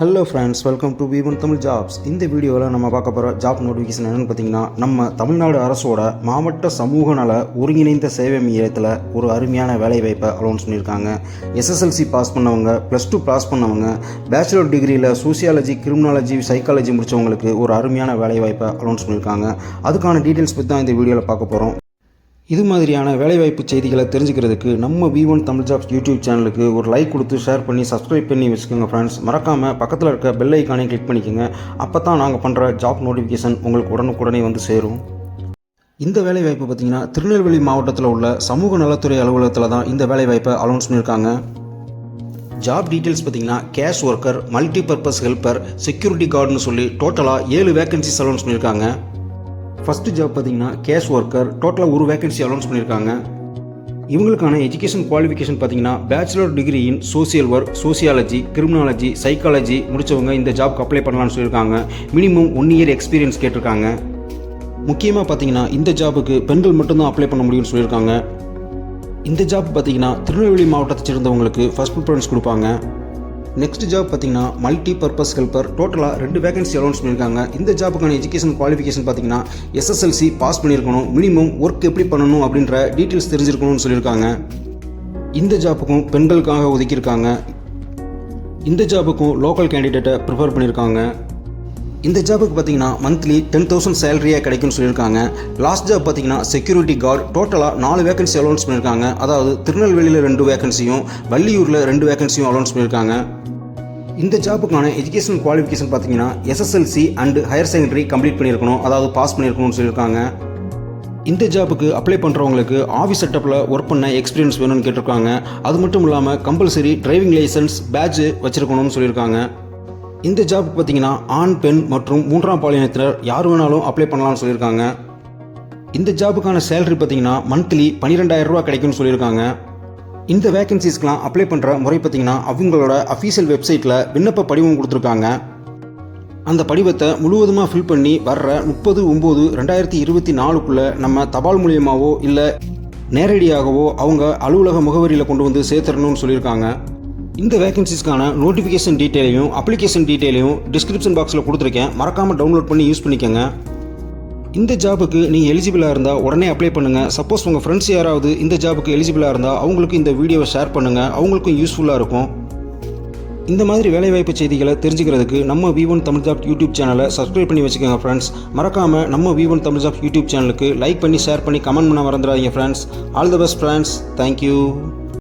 Hello friends welcome to V one Tamil jobs இந்த வீடியோவில் நம்ம பார்க்க போகிற ஜாப் நோட்டிஃபிகேஷன் என்னென்னு பார்த்தீங்கன்னா நம்ம தமிழ்நாடு அரசோட மாவட்ட சமூக நல ஒருங்கிணைந்த சேவை மையத்தில் ஒரு அருமையான வேலைவாய்ப்பை அலோன்ஸ் பண்ணியிருக்காங்க. எஸ்எஸ்எல்சி பாஸ் பண்ணவங்க ப்ளஸ் டூ பாஸ் பண்ணவங்க பேச்சுலர் டிகிரியில் சோசியாலஜி கிரிமினாலஜி சைக்காலஜி முடித்தவங்களுக்கு ஒரு அருமையான வேலைவாய்ப்பை அலோன்ஸ் பண்ணியிருக்காங்க. அதுக்கான டீட்டெயில்ஸ் பற்றி தான் இந்த வீடியோவில் பார்க்க போகிறோம் இது மாதிரியான வேலைவாய்ப்பு செய்திகளை தெரிஞ்சுக்கிறதுக்கு நம்ம V one Tamil jobs YouTube சேனலுக்கு ஒரு லைக் கொடுத்து ஷேர் பண்ணி சப்ஸ்கிரைப் பண்ணி வச்சுக்கோங்க ஃப்ரெண்ட்ஸ் மறக்காமல் பக்கத்தில் இருக்க பெல் ஐக்கானே கிளிக் பண்ணிக்கோங்க. அப்போ தான் நாங்கள் பண்ணுற ஜாப் நோட்டிஃபிகேஷன் உங்களுக்கு உடனுக்குடனே வந்து சேரும். இந்த வேலைவாய்ப்பு பார்த்தீங்கன்னா திருநெல்வேலி மாவட்டத்தில் உள்ள சமூக நலத்துறை அலுவலகத்தில் தான் இந்த வேலைவாய்ப்பை அலௌன்ஸ் பண்ணியிருக்காங்க ஜாப் டீட்டெயில்ஸ் பார்த்தீங்கன்னா cash worker multi purpose helper security கார்டுன்னு சொல்லி டோட்டலாக ஏழு வேகன்சிஸ் அலௌன்ஸ் பண்ணியிருக்காங்க ஃபஸ்ட்டு ஜாப் பார்த்தீங்கன்னா கேஷ் ஒர்க்கர் டோட்டலாக ஒரு வேகன்சி அலௌன்ஸ் பண்ணியிருக்காங்க. இவங்களுக்கான எஜுகேஷன் குவாலிஃபிகேஷன் பார்த்தீங்கன்னா bachelor degree in social work sociology criminology psychology முடித்தவங்க இந்த ஜாப்க்கு அப்ளை பண்ணலாம்னு சொல்லியிருக்காங்க. மினிமம் ஒன் இயர் எக்ஸ்பீரியன்ஸ் கேட்டிருக்காங்க. முக்கியமாக பார்த்தீங்கன்னா இந்த ஜாபுக்கு பெண்கள் மட்டும்தான் அப்ளை பண்ண முடியும்னு சொல்லியிருக்காங்க. இந்த ஜாப் பார்த்தீங்கன்னா திருநெல்வேலி மாவட்டத்தை சேர்ந்தவங்களுக்கு ஃபஸ்ட் ப்ரிஃபரன்ஸ் கொடுப்பாங்க. நெக்ஸ்ட் ஜாப் பார்த்தீங்கன்னா மல்டி பர்பஸ் ஹெல்பர் டோட்டலாக ரெண்டு வேகன்சி அலௌன்ஸ் பண்ணியிருக்காங்க இந்த ஜாப்புக்கான எஜுகேஷன் குவாலிஃபிகேஷன் பார்த்தீங்கன்னா எஸ்எஸ்எல்சி பாஸ் பண்ணியிருக்கணும் மினிமம் ஒர்க் எப்படி பண்ணணும் அப்படின்ற டீட்டெயில்ஸ் தெரிஞ்சிருக்கணும்னு சொல்லியிருக்காங்க. இந்த ஜாப்புக்கும் பெண்களுக்காக ஒதுக்கியிருக்காங்க. இந்த ஜாபுக்கும் லோக்கல் கேண்டிடேட்டை ப்ரிஃபர் பண்ணியிருக்காங்க. இந்த ஜாபுக்கு பார்த்தீங்கன்னா மந்த்லி டென் தௌசண்ட் சேலரியாக கிடைக்கும்னு சொல்லியிருக்காங்க. லாஸ்ட் ஜாப் பார்த்தீங்கன்னா செக்யூரிட்டி கார்டு டோட்டலாக நாலு வேகன்சி அலௌன்ஸ் பண்ணியிருக்காங்க. அதாவது திருநெல்வேலியில் ரெண்டு வேகன்சியும் வள்ளியூரில் ரெண்டு வேகன்சியும் அலௌன்ஸ் பண்ணியிருக்காங்க. இந்த ஜாபுக்கான எஜுகேஷன் குவாலிஃபிகேஷன் பார்த்தீங்கன்னா SSLC and higher secondary complete பண்ணியிருக்கணும். அதாவது பாஸ் பண்ணியிருக்கணும்னு சொல்லியிருக்காங்க. இந்த ஜாபுக்கு அப்ளை பண்ணுறவங்களுக்கு ஆஃபீஸ் செட்டப்பில் ஒர்க் பண்ண எக்ஸ்பீரியன்ஸ் வேணும்னு கேட்டிருக்காங்க. அது மட்டும் இல்லாமல் கம்பல்சரி டிரைவிங் லைசன்ஸ் பேட்ஜ் வச்சிருக்கணும்னு சொல்லியிருக்காங்க. இந்த ஜாப் பார்த்தீங்கன்னா ஆண் பெண் மற்றும் மூன்றாம் பாலினத்தினர் யார் வேணாலும் அப்ளை பண்ணலாம்னு சொல்லியிருக்காங்க. இந்த ஜாபுக்கான சேலரி பார்த்தீங்கன்னா மந்த்லி பன்னிரெண்டாயிரம் ரூபா கிடைக்கும்னு சொல்லியிருக்காங்க. இந்த வேகன்சிஸ்க்கெலாம் அப்ளை பண்ணுற முறை பார்த்தீங்கன்னா அவங்களோட அஃபீஷியல் வெப்சைட்டில் விண்ணப்ப படிவம் கொடுத்துருக்காங்க. அந்த படிவத்தை முழுவதுமாக ஃபில் பண்ணி வர்ற முப்பது ஒம்பது ரெண்டாயிரத்தி இருபத்தி நாலுக்குள்ளே நம்ம தபால் மூலியமாகவோ இல்லை நேரடியாகவோ அவங்க அலுவலக முகவரியில் கொண்டு வந்து சேர்த்துடணும்னு சொல்லியிருக்காங்க. இந்த வேகன்சிஸ்க்கான நோட்டிஃபிகேஷன் டீட்டெயிலையும் அப்ளிகேஷன் டீட்டெயிலையும் டிஸ்கிரிப்ஷன் பாக்ஸில் கொடுத்துருக்கேன். மறக்காமல் டவுன்லோட் பண்ணி யூஸ் பண்ணிக்கோங்க. இந்த ஜாபுக்கு நீங்கள் எலிஜிபிளாக இருந்தால் உடனே அப்ளை பண்ணுங்கள் சப்போஸ் உங்கள் ஃப்ரெண்ட்ஸ் யாராவது இந்த ஜாபுக்கு எலிஜிபிளாக இருந்தால் அவங்களுக்கு இந்த வீடியோவை ஷேர் பண்ணுங்கள் அவங்களுக்கும் யூஸ்ஃபுல்லாக இருக்கும். இந்த மாதிரி வேலைவாய்ப்பு செய்திகளை தெரிஞ்சுக்கிறதுக்கு நம்ம V one Tamil job YouTube சேனலை சப்ஸ்கிரைப் பண்ணி வச்சுக்கோங்க ஃப்ரெண்ட்ஸ் மறக்காமல் நம்ம V one Tamil job YouTube சேனலுக்கு லைக் பண்ணி ஷேர் பண்ணி கமெண்ட் பண்ண மறந்துடாதீங்க friends all the best friends thank you